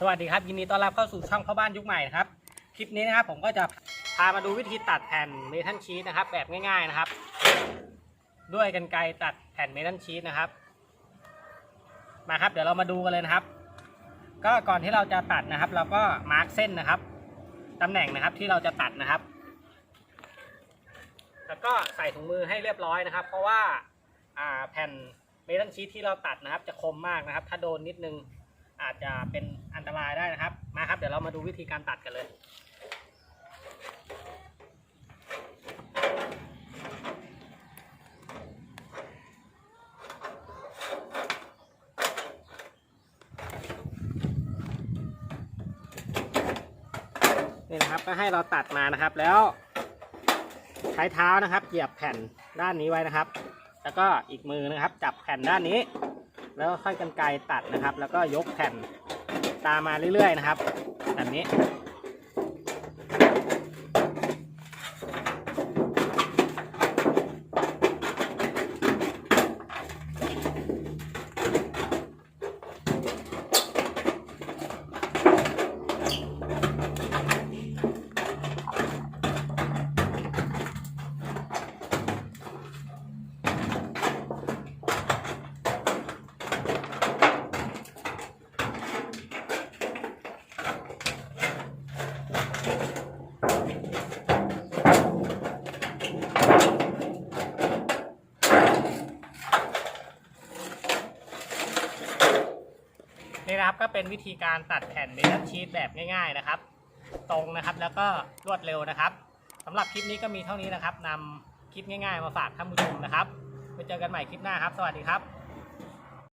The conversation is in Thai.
สวัสดีครับ ยินดีต้อนรับเข้าสู่ช่องพ่อบ้านยุคใหม่นะครับ คลิปนี้นะครับผมก็จะพามาดูวิธีตัดแผ่นเมทัลชีตนะครับ แบบง่าย ๆนะครับ ด้วยกันไกรตัดแผ่นเมทัลชีตนะครับ มาครับ เดี๋ยวเรามาดูกันเลยนะครับ ก็ก่อนที่เราจะตัดนะครับ เราก็มาร์กเส้นนะครับตำแหน่งนะครับที่เราจะตัดนะครับ แล้วก็ใส่ถุงมือให้เรียบร้อยนะครับ เพราะว่าแผ่นเมทัลชีตที่เราตัดนะครับ จะคมมากนะครับ ถ้าโดนนิดนึง อาจจะเป็นอันตรายได้นะครับ มาครับ เดี๋ยวเรามาดูวิธีการตัดกันเลยนี่นะครับก็ให้เราตัดมานะครับแล้วใช้เท้านะครับเหยียบแผ่นด้านนี้ไว้นะครับ แล้วก็อีกมือนะครับ จับแผ่นด้านนี้ แล้วก็ค่อยกันไกลตัดนะครับ แล้วก็ยกแผ่นตามมาเรื่อยๆนะครับแบบนี้ นี่นะครับก็เป็นวิธีการตัดแผ่นเมทัลชีตแบบง่ายๆนะครับ ตรงนะครับแล้วก็รวดเร็วนะครับสำหรับคลิปนี้ก็มีเท่านี้นะครับนำคลิปง่ายๆมาฝากท่านผู้ชมนะครับไปเจอกันใหม่คลิปหน้าครับ สวัสดีครับ